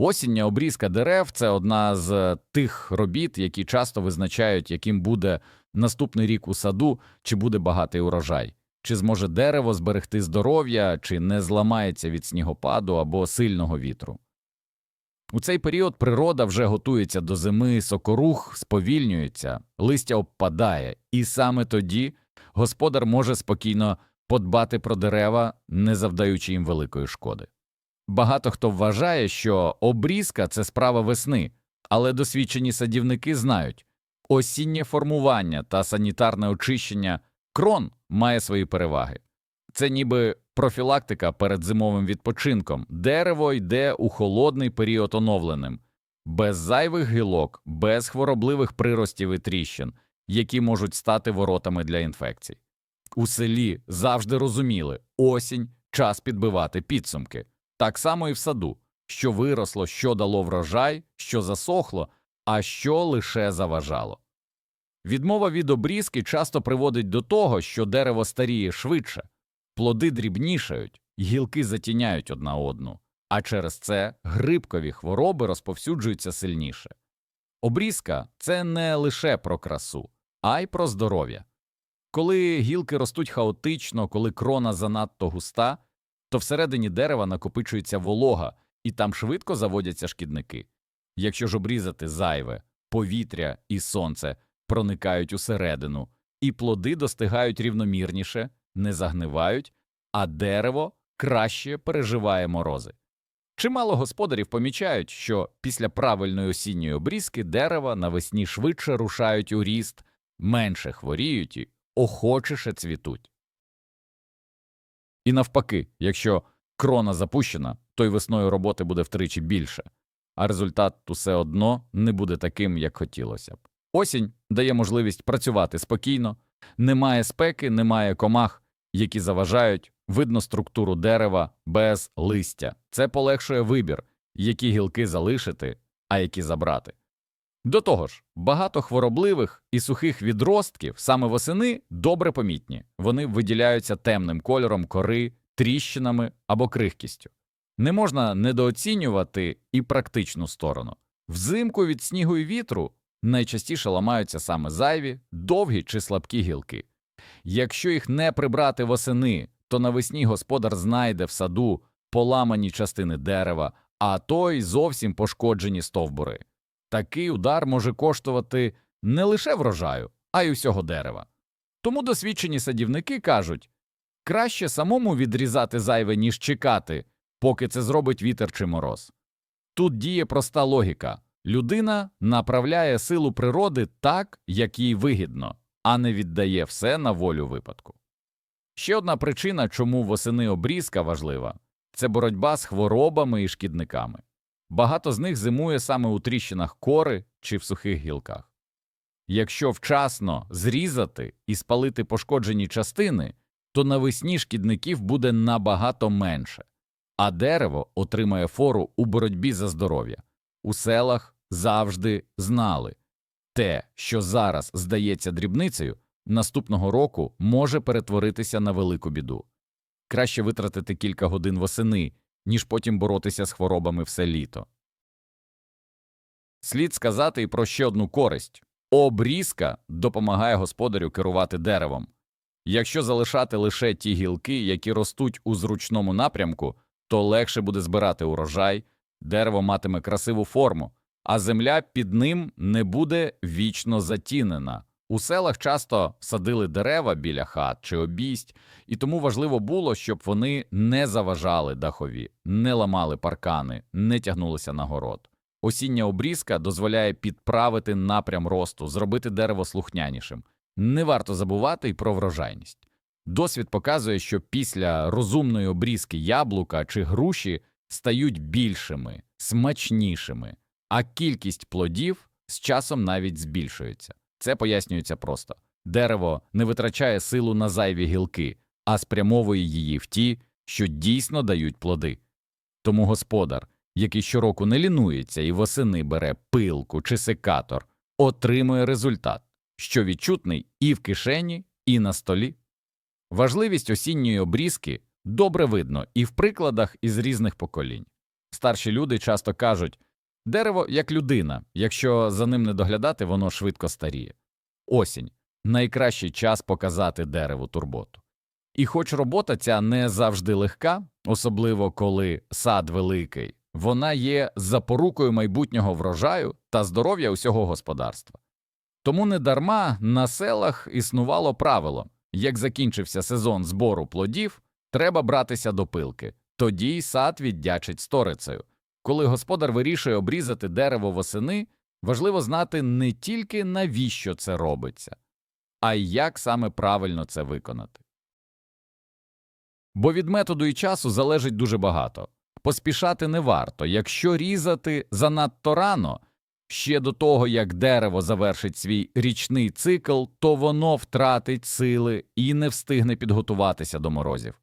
Осіння обрізка дерев це одна з тих робіт, які часто визначають, яким буде наступний рік у саду, чи буде багатий урожай, чи зможе дерево зберегти здоров'я, чи не зламається від снігопаду або сильного вітру. У цей період природа вже готується до зими, сокорух сповільнюється, листя обпадає, і саме тоді господар може спокійно подбати про дерева, не завдаючи їм великої шкоди. Багато хто вважає, що обрізка це справа весни, але досвідчені садівники знають, осіннє формування та санітарне очищення крон має свої переваги. Це ніби профілактика перед зимовим відпочинком. Дерево йде у холодний період оновленим, без зайвих гілок, без хворобливих приростів і тріщин, які можуть стати воротами для інфекцій. У селі завжди розуміли осінь час підбивати підсумки. Так само і в саду, що виросло, що дало врожай, що засохло, а що лише заважало. Відмова від обрізки часто приводить до того, що дерево старіє швидше, плоди дрібнішають, гілки затіняють одна одну, а через це грибкові хвороби розповсюджуються сильніше. Обрізка це не лише про красу, а й про здоров'я. Коли гілки ростуть хаотично, коли крона занадто густа, то всередині дерева накопичується волога, і там швидко заводяться шкідники. Якщо ж обрізати зайве, повітря і сонце проникають усередину, і плоди достигають рівномірніше, не загнивають, а дерево краще переживає морози. Чимало господарів помічають, що після правильної осінньої обрізки дерева навесні швидше рушають у ріст, менше хворіють і охочіше цвітуть. І навпаки, якщо крона запущена, то й весною роботи буде втричі більше, а результат усе одно не буде таким, як хотілося б. Осінь дає можливість працювати спокійно, немає спеки, немає комах, які заважають, видно структуру дерева без листя. Це полегшує вибір, які гілки залишити, а які забрати. До того ж, багато хворобливих і сухих відростків саме восени добре помітні, вони виділяються темним кольором кори, тріщинами або крихкістю. Не можна недооцінювати і практичну сторону. Взимку від снігу і вітру найчастіше ламаються саме зайві, довгі чи слабкі гілки. Якщо їх не прибрати восени, то навесні господар знайде в саду поламані частини дерева, а то й зовсім пошкоджені стовбури. Такий удар може коштувати не лише врожаю, а й усього дерева. Тому досвідчені садівники кажуть краще самому відрізати зайве, ніж чекати, поки це зробить вітер чи мороз. Тут діє проста логіка людина направляє силу природи так, як їй вигідно, а не віддає все на волю випадку. Ще одна причина, чому восени обрізка важлива це боротьба з хворобами і шкідниками. Багато з них зимує саме у тріщинах кори чи в сухих гілках. Якщо вчасно зрізати і спалити пошкоджені частини, то навесні шкідників буде набагато менше, а дерево отримає фору у боротьбі за здоров'я. У селах завжди знали те, що зараз здається дрібницею, наступного року може перетворитися на велику біду. Краще витратити кілька годин восени, ніж потім боротися з хворобами все літо. Слід сказати і про ще одну користь обрізка допомагає господарю керувати деревом. Якщо залишати лише ті гілки, які ростуть у зручному напрямку, то легше буде збирати урожай, дерево матиме красиву форму, а земля під ним не буде вічно затінена. У селах часто садили дерева біля хат чи обість, і тому важливо було, щоб вони не заважали дахові, не ламали паркани, не тягнулися на город. Осіння обрізка дозволяє підправити напрям росту, зробити дерево слухнянішим. Не варто забувати й про врожайність. Досвід показує, що після розумної обрізки яблука чи груші стають більшими, смачнішими, а кількість плодів з часом навіть збільшується. Це пояснюється просто дерево не витрачає силу на зайві гілки, а спрямовує її в ті, що дійсно дають плоди. Тому господар, який щороку не лінується і восени бере пилку чи секатор, отримує результат, що відчутний і в кишені, і на столі. Важливість осінньої обрізки добре видно і в прикладах із різних поколінь. Старші люди часто кажуть дерево як людина, якщо за ним не доглядати, воно швидко старіє. Осінь найкращий час показати дереву турботу. І хоч робота ця не завжди легка, особливо коли сад великий, вона є запорукою майбутнього врожаю та здоров'я усього господарства. Тому недарма на селах існувало правило як закінчився сезон збору плодів, треба братися до пилки, тоді й сад віддячить сторицею. Коли господар вирішує обрізати дерево восени, важливо знати не тільки навіщо це робиться, а й як саме правильно це виконати. Бо від методу і часу залежить дуже багато. Поспішати не варто, якщо різати занадто рано, ще до того, як дерево завершить свій річний цикл, то воно втратить сили і не встигне підготуватися до морозів.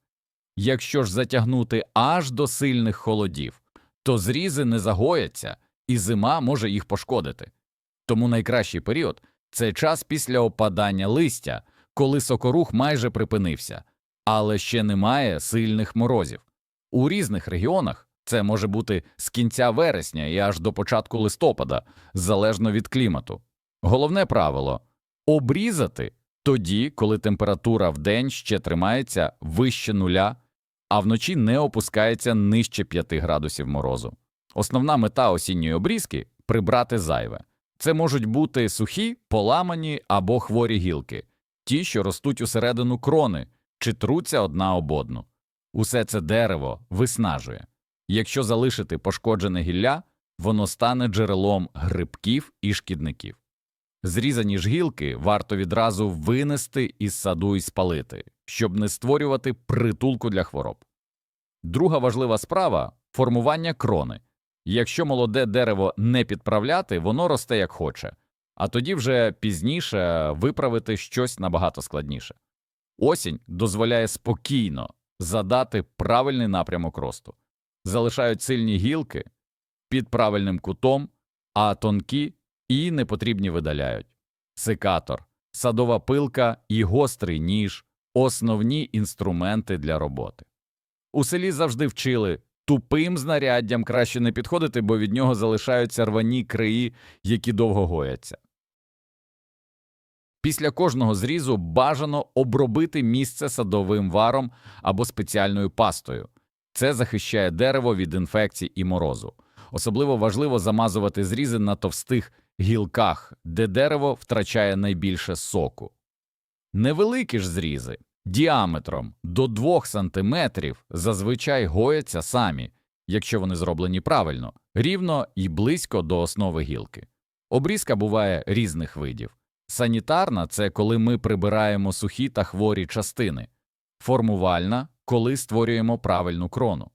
Якщо ж затягнути аж до сильних холодів, то зрізи не загояться, і зима може їх пошкодити. Тому найкращий період це час після опадання листя, коли сокорух майже припинився, але ще немає сильних морозів. У різних регіонах це може бути з кінця вересня і аж до початку листопада, залежно від клімату. Головне правило обрізати тоді, коли температура в день ще тримається вище нуля, а вночі не опускається нижче 5 градусів морозу. Основна мета осінньої обрізки прибрати зайве. Це можуть бути сухі, поламані або хворі гілки, ті, що ростуть усередину крони чи труться одна об одну. Усе це дерево виснажує. Якщо залишити пошкоджене гілля, воно стане джерелом грибків і шкідників. Зрізані ж гілки варто відразу винести із саду і спалити, щоб не створювати притулку для хвороб. Друга важлива справа формування крони. Якщо молоде дерево не підправляти, воно росте як хоче, а тоді вже пізніше виправити щось набагато складніше. Осінь дозволяє спокійно задати правильний напрямок росту. Залишають сильні гілки під правильним кутом, а тонкі і непотрібні видаляють. Секатор, садова пилка і гострий ніж основні інструменти для роботи. У селі завжди вчили тупим знаряддям краще не підходити, бо від нього залишаються рвані краї, які довго гояться. Після кожного зрізу бажано обробити місце садовим варом або спеціальною пастою. Це захищає дерево від інфекцій і морозу. Особливо важливо замазувати зрізи на товстих гілках, де дерево втрачає найбільше соку. Невеликі ж зрізи діаметром до 2 см зазвичай гояться самі, якщо вони зроблені правильно, рівно і близько до основи гілки. Обрізка буває різних видів. Санітарна це коли ми прибираємо сухі та хворі частини, формувальна коли створюємо правильну крону.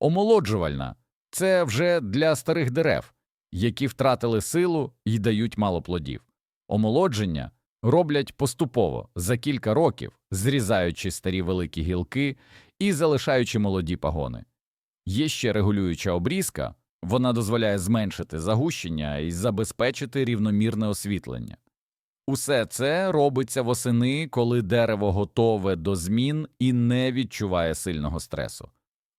Омолоджувальна це вже для старих дерев, які втратили силу і дають мало плодів. Омолодження роблять поступово за кілька років, зрізаючи старі великі гілки і залишаючи молоді пагони. Є ще регулююча обрізка, вона дозволяє зменшити загущення і забезпечити рівномірне освітлення. Усе це робиться восени, коли дерево готове до змін і не відчуває сильного стресу.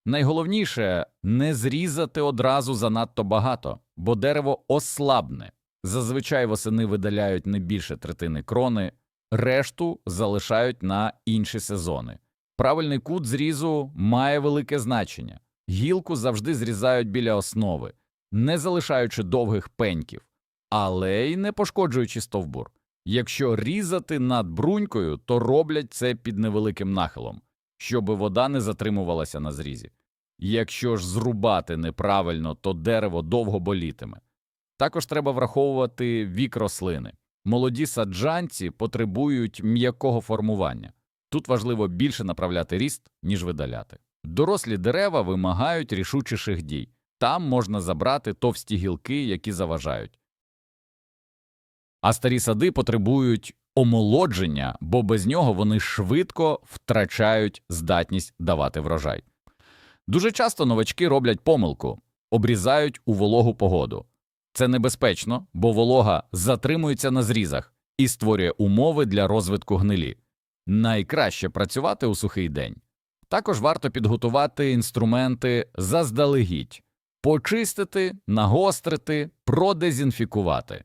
Найголовніше не зрізати одразу занадто багато, бо дерево ослабне. Зазвичай восени видаляють не більше третини крони, решту залишають на інші сезони. Правильний кут зрізу має велике значення. Гілку завжди зрізають біля основи, не залишаючи довгих пеньків, але й не пошкоджуючи стовбур. Якщо різати над брунькою, то роблять це під невеликим нахилом, щоб вода не затримувалася на зрізі. Якщо ж зрубати неправильно, то дерево довго болітиме. Також треба враховувати вік рослини. Молоді саджанці потребують м'якого формування. Тут важливо більше направляти ріст, ніж видаляти. Дорослі дерева вимагають рішучіших дій. Там можна забрати товсті гілки, які заважають. А старі сади потребують омолодження, бо без нього вони швидко втрачають здатність давати врожай. Дуже часто новачки роблять помилку, обрізають у вологу погоду. Це небезпечно, бо волога затримується на зрізах і створює умови для розвитку гнилі. Найкраще працювати у сухий день. Також варто підготувати інструменти заздалегідь, почистити, нагострити, продезінфікувати.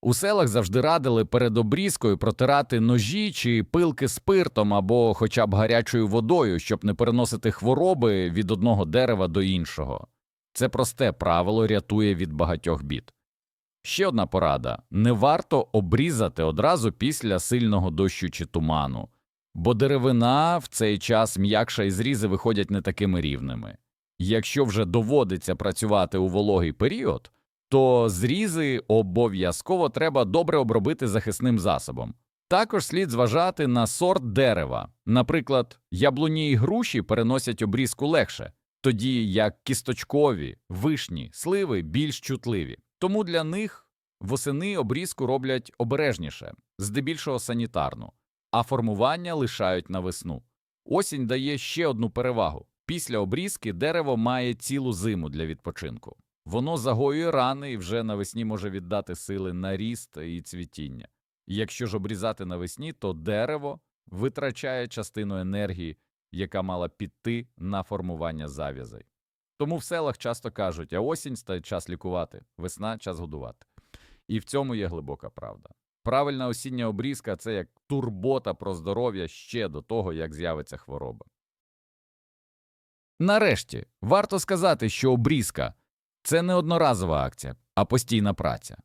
У селах завжди радили перед обрізкою протирати ножі чи пилки спиртом або хоча б гарячою водою, щоб не переносити хвороби від одного дерева до іншого. Це просте правило рятує від багатьох бід. Ще одна порада не варто обрізати одразу після сильного дощу чи туману, бо деревина в цей час м'якша і зрізи виходять не такими рівними. Якщо вже доводиться працювати у вологий період, то зрізи обов'язково треба добре обробити захисним засобом. Також слід зважати на сорт дерева. Наприклад, яблуні і груші переносять обрізку легше, тоді як кісточкові, вишні, сливи більш чутливі. Тому для них восени обрізку роблять обережніше, здебільшого санітарну, а формування лишають на весну. Осінь дає ще одну перевагу. Після обрізки дерево має цілу зиму для відпочинку. Воно загоює рани і вже навесні може віддати сили на ріст і цвітіння. Якщо ж обрізати навесні, то дерево витрачає частину енергії, яка мала піти на формування зав'язей. Тому в селах часто кажуть, а осінь стає час лікувати, весна час годувати. І в цьому є глибока правда. Правильна осіння обрізка це як турбота про здоров'я ще до того, як з'явиться хвороба. Нарешті варто сказати, що обрізка це не одноразова акція, а постійна праця.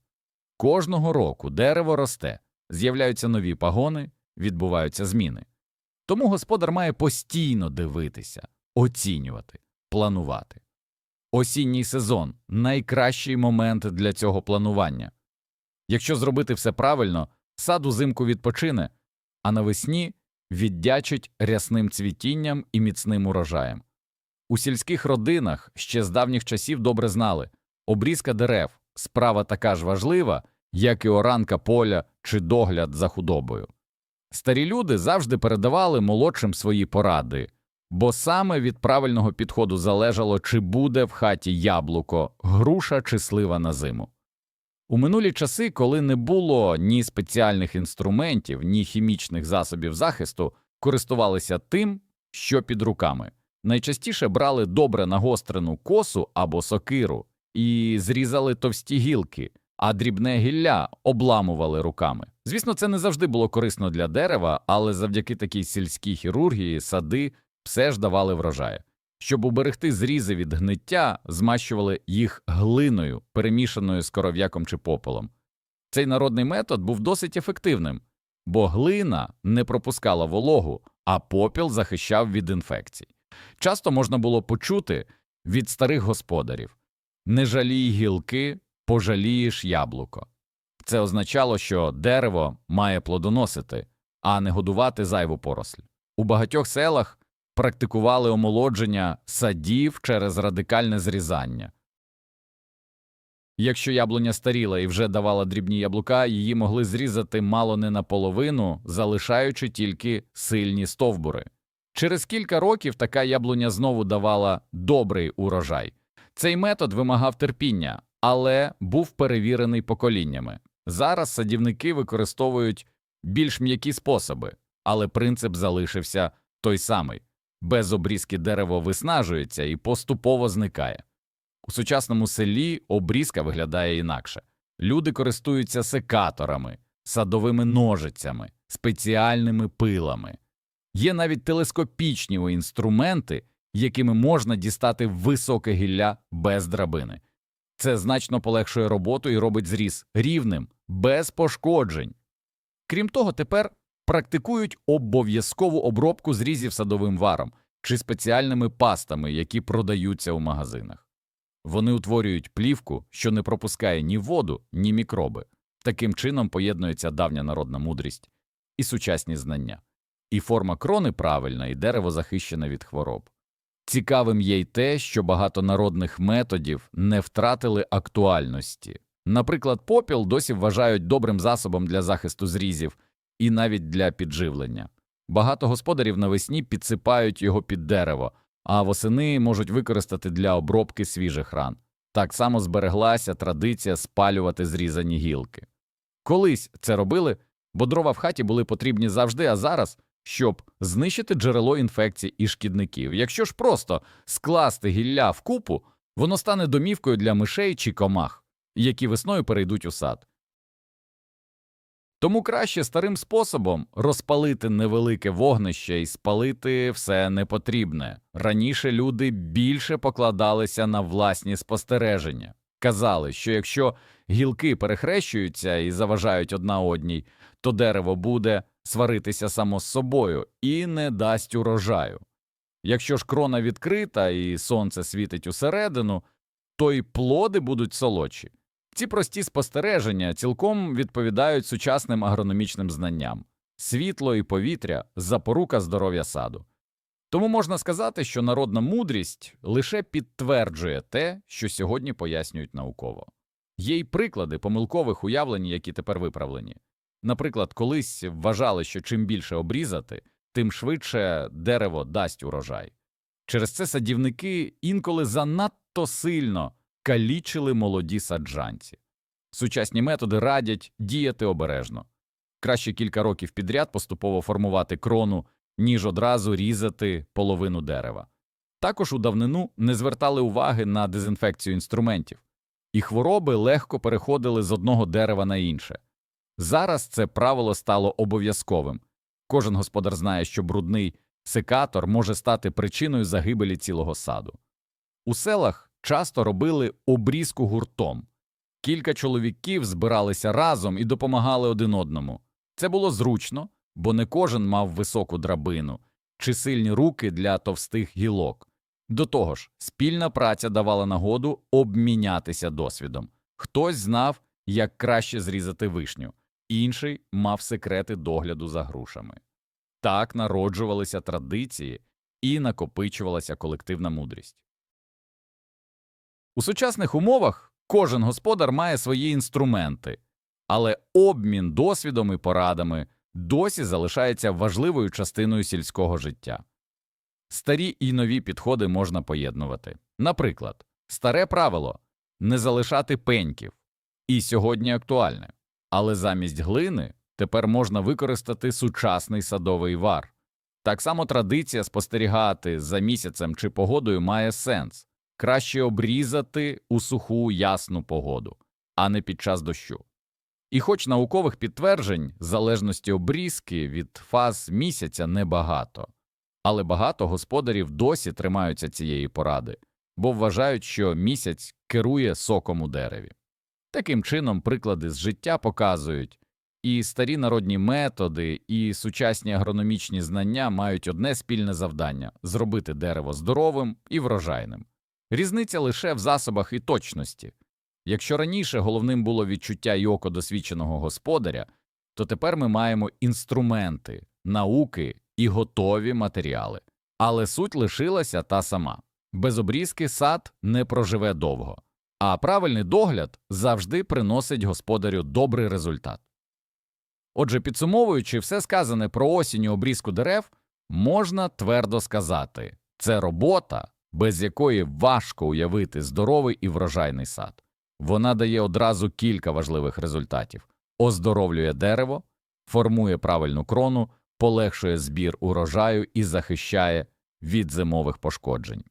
Кожного року дерево росте, з'являються нові пагони, відбуваються зміни. Тому господар має постійно дивитися, оцінювати, планувати. Осінній сезон найкращий момент для цього планування. Якщо зробити все правильно, сад узимку відпочине, а навесні віддячить рясним цвітінням і міцним урожаєм. У сільських родинах ще з давніх часів добре знали обрізка дерев справа така ж важлива, як і оранка поля чи догляд за худобою. Старі люди завжди передавали молодшим свої поради, бо саме від правильного підходу залежало, чи буде в хаті яблуко, груша чи слива на зиму. У минулі часи, коли не було ні спеціальних інструментів, ні хімічних засобів захисту, користувалися тим, що під руками. Найчастіше брали добре нагострену косу або сокиру і зрізали товсті гілки, а дрібне гілля обламували руками. Звісно, це не завжди було корисно для дерева, але завдяки такій сільській хірургії сади все ж давали врожаї. Щоб уберегти зрізи від гниття, змащували їх глиною, перемішаною з коров'яком чи попелом. Цей народний метод був досить ефективним, бо глина не пропускала вологу, а попіл захищав від інфекцій. Часто можна було почути від старих господарів не жалій гілки, пожалієш яблуко. Це означало, що дерево має плодоносити, а не годувати зайву поросль. У багатьох селах практикували омолодження садів через радикальне зрізання. Якщо яблуня старіла і вже давала дрібні яблука, її могли зрізати мало не наполовину, залишаючи тільки сильні стовбури. Через кілька років така яблуня знову давала добрий урожай. Цей метод вимагав терпіння, але був перевірений поколіннями. Зараз садівники використовують більш м'які способи, але принцип залишився той самий без обрізки дерево виснажується і поступово зникає. У сучасному селі обрізка виглядає інакше. Люди користуються секаторами, садовими ножицями, спеціальними пилами. Є навіть телескопічні інструменти, якими можна дістати високе гілля без драбини. Це значно полегшує роботу і робить зріз рівним, без пошкоджень. Крім того, тепер практикують обов'язкову обробку зрізів садовим варом чи спеціальними пастами, які продаються у магазинах. Вони утворюють плівку, що не пропускає ні воду, ні мікроби. Таким чином поєднується давня народна мудрість і сучасні знання. І форма крони правильна, і дерево захищене від хвороб. Цікавим є й те, що багато народних методів не втратили актуальності. Наприклад, попіл досі вважають добрим засобом для захисту зрізів і навіть для підживлення. Багато господарів навесні підсипають його під дерево, а восени можуть використати для обробки свіжих ран. Так само збереглася традиція спалювати зрізані гілки. Колись це робили, бо дрова в хаті були потрібні завжди, а зараз щоб знищити джерело інфекцій і шкідників. Якщо ж просто скласти гілля в купу, Воно стане домівкою для мишей чи комах, які весною перейдуть у сад. Тому краще старим способом розпалити невелике вогнище і спалити все непотрібне. Раніше люди більше покладалися на власні спостереження. Казали, що якщо гілки перехрещуються і заважають одна одній, то дерево буде сваритися само з собою і не дасть урожаю. Якщо ж крона відкрита і сонце світить усередину, то й плоди будуть солодші. Ці прості спостереження цілком відповідають сучасним агрономічним знанням. Світло і повітря запорука здоров'я саду. Тому можна сказати, що народна мудрість лише підтверджує те, що сьогодні пояснюють науково. Є й приклади помилкових уявлень, які тепер виправлені. Наприклад, колись вважали, що чим більше обрізати, тим швидше дерево дасть урожай. Через це садівники інколи занадто сильно калічили молоді саджанці. Сучасні методи радять діяти обережно. Краще кілька років підряд поступово формувати крону, ніж одразу різати половину дерева. Також у давнину не звертали уваги на дезінфекцію інструментів, і хвороби легко переходили з одного дерева на інше. Зараз це правило стало обов'язковим. Кожен господар знає, що брудний секатор може стати причиною загибелі цілого саду. У селах часто робили обрізку гуртом. Кілька чоловіків збиралися разом і допомагали один одному. Це було зручно, бо не кожен мав високу драбину чи сильні руки для товстих гілок. До того ж, спільна праця давала нагоду обмінятися досвідом. Хтось знав, як краще зрізати вишню, інший мав секрети догляду за грушами. Так народжувалися традиції і накопичувалася колективна мудрість. У сучасних умовах кожен господар має свої інструменти, але обмін досвідом і порадами досі залишається важливою частиною сільського життя. Старі і нові підходи можна поєднувати. Наприклад, старе правило не залишати пеньків, і сьогодні актуальне, але замість глини тепер можна використати сучасний садовий вар. Так само традиція спостерігати за місяцем чи погодою має сенс краще обрізати у суху ясну погоду, а не під час дощу. І хоч наукових підтверджень залежності обрізки від фаз місяця небагато, але багато господарів досі тримаються цієї поради, бо вважають, що місяць керує соком у дереві. Таким чином, приклади з життя показують, і старі народні методи, і сучасні агрономічні знання мають одне спільне завдання зробити дерево здоровим і врожайним. Різниця лише в засобах і точності. Якщо раніше головним було відчуття й око досвідченого господаря, то тепер ми маємо інструменти, науки і готові матеріали. Але суть лишилася та сама без обрізки сад не проживе довго, а правильний догляд завжди приносить господарю добрий результат. Отже, підсумовуючи все сказане про осінь і обрізку дерев, можна твердо сказати це робота, без якої важко уявити здоровий і врожайний сад. Вона дає одразу кілька важливих результатів оздоровлює дерево, формує правильну крону, полегшує збір урожаю і захищає від зимових пошкоджень.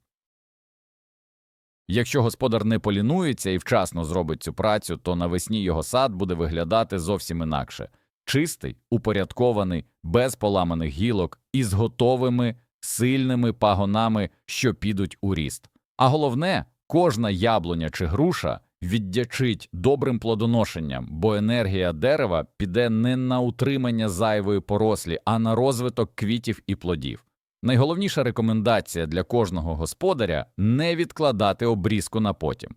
Якщо господар не полінується і вчасно зробить цю працю, то навесні його сад буде виглядати зовсім інакше чистий, упорядкований, без поламаних гілок і з готовими сильними пагонами, що підуть у ріст. А головне, кожна яблуня чи груша віддячить добрим плодоношенням, бо енергія дерева піде не на утримання зайвої порослі, а на розвиток квітів і плодів. Найголовніша рекомендація для кожного господаря не відкладати обрізку на потім.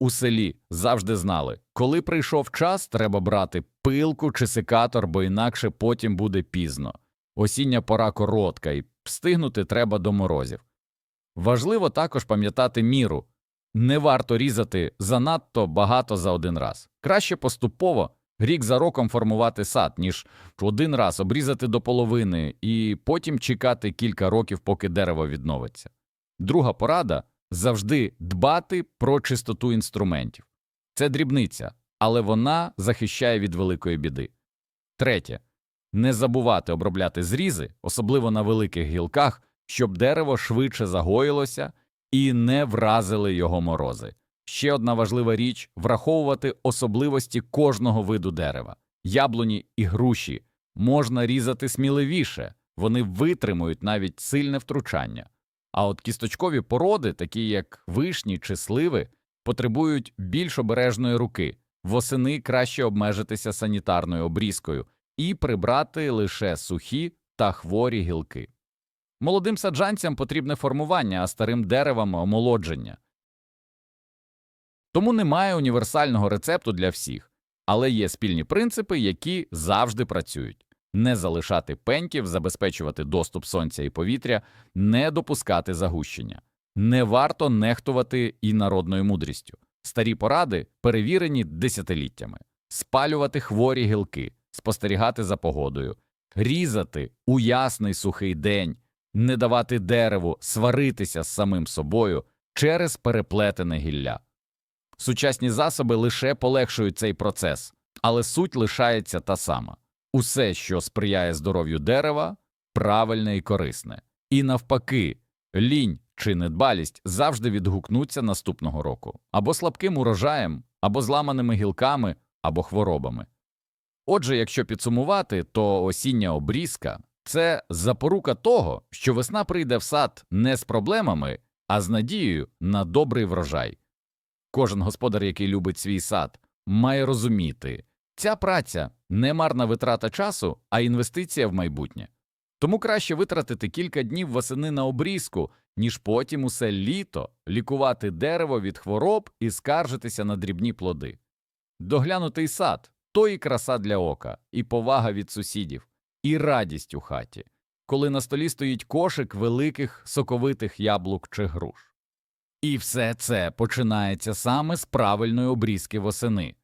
У селі завжди знали, коли прийшов час, треба брати пилку чи секатор, бо інакше потім буде пізно. Осіння пора коротка і встигнути треба до морозів. Важливо також пам'ятати міру не варто різати занадто багато за один раз. Краще поступово рік за роком формувати сад, ніж один раз обрізати до половини і потім чекати кілька років, поки дерево відновиться. Друга порада завжди дбати про чистоту інструментів. Це дрібниця, але вона захищає від великої біди. Третє не забувати обробляти зрізи, особливо на великих гілках, щоб дерево швидше загоїлося і не вразили його морози. Ще одна важлива річ враховувати особливості кожного виду дерева. Яблуні і груші можна різати сміливіше, вони витримують навіть сильне втручання. А от кісточкові породи, такі як вишні чи сливи, потребують більш обережної руки. Восени краще обмежитися санітарною обрізкою і прибрати лише сухі та хворі гілки. Молодим саджанцям потрібне формування, а старим деревам омолодження. Тому немає універсального рецепту для всіх, але є спільні принципи, які завжди працюють не залишати пеньків, забезпечувати доступ сонця і повітря, не допускати загущення. Не варто нехтувати і народною мудрістю. Старі поради перевірені десятиліттями спалювати хворі гілки, спостерігати за погодою, різати у ясний сухий день, не давати дереву сваритися з самим собою через переплетене гілля. Сучасні засоби лише полегшують цей процес, але суть лишається та сама усе, що сприяє здоров'ю дерева, правильне і корисне. І навпаки, лінь чи недбалість завжди відгукнуться наступного року або слабким урожаєм, або зламаними гілками, або хворобами. Отже, якщо підсумувати, то осіння обрізка це запорука того, що весна прийде в сад не з проблемами, а з надією на добрий врожай. Кожен господар, який любить свій сад, має розуміти, ця праця не марна витрата часу, а інвестиція в майбутнє. Тому краще витратити кілька днів восени на обрізку, ніж потім усе літо лікувати дерево від хвороб і скаржитися на дрібні плоди. Доглянутий сад то і краса для ока, і повага від сусідів, і радість у хаті, коли на столі стоїть кошик великих соковитих яблук чи груш. І все це починається саме з правильної обрізки восени.